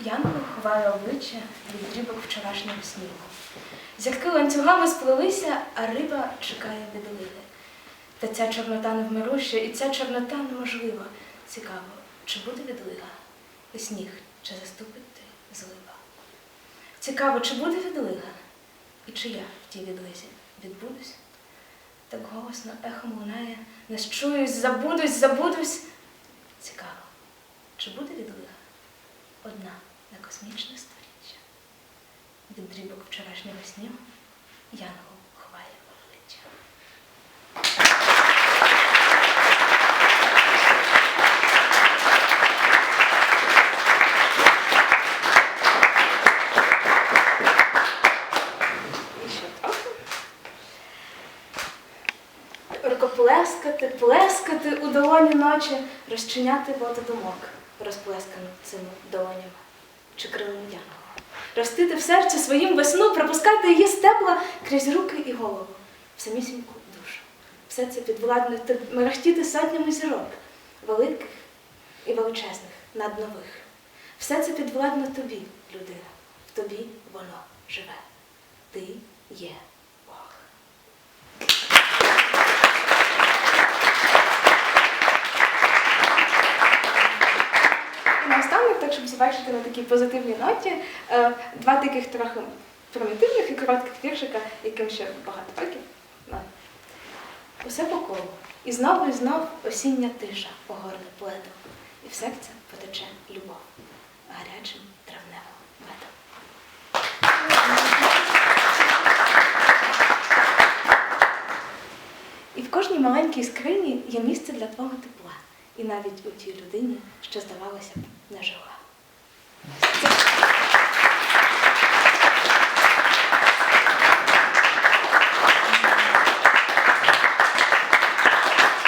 Янгол ховає обличчя від дрібок вчорашнього снігу. Зірки ланцюгами сплелися, а риба чекає відливи. Та ця чорнота невмируща, і ця чорнота неможлива. Цікаво, чи буде відлига? І сніг, чи заступить ти злива? Цікаво, чи буде відлига? І чи я в тій відлизі відбудусь? Так голосно ехом лунає, не щуюсь, забудусь, забудусь. Цікаво, чи буде відлига? Одна на космічне сторіччя. Від дрібок вчорашнього снігу Янгол ховає обличчя. Рукоплескати, плескати у долоні ночі, розчиняти воду думок, розплескану цими долонями чи крилами янгола. Ростити в серці своїм весну, пропускати її з тепла крізь руки і голову, в самісіньку душу. Все це підвладно мерехтіти сотнями зірок, великих і величезних, наднових. Все це підвладно тобі, людина. В тобі воно живе. Ти є Наостанок, так щоб завершити на такій позитивній ноті, е, два таких трохи примітивних і коротких віршика, яким ще багато років. Усе по колу. І знову і знов осіння тиша огорне пледом, і в серце потече любов гарячим травневим медом. І в кожній маленькій скрині є місце для твого тепла, і навіть у тій людині, що здавалося б 那是我。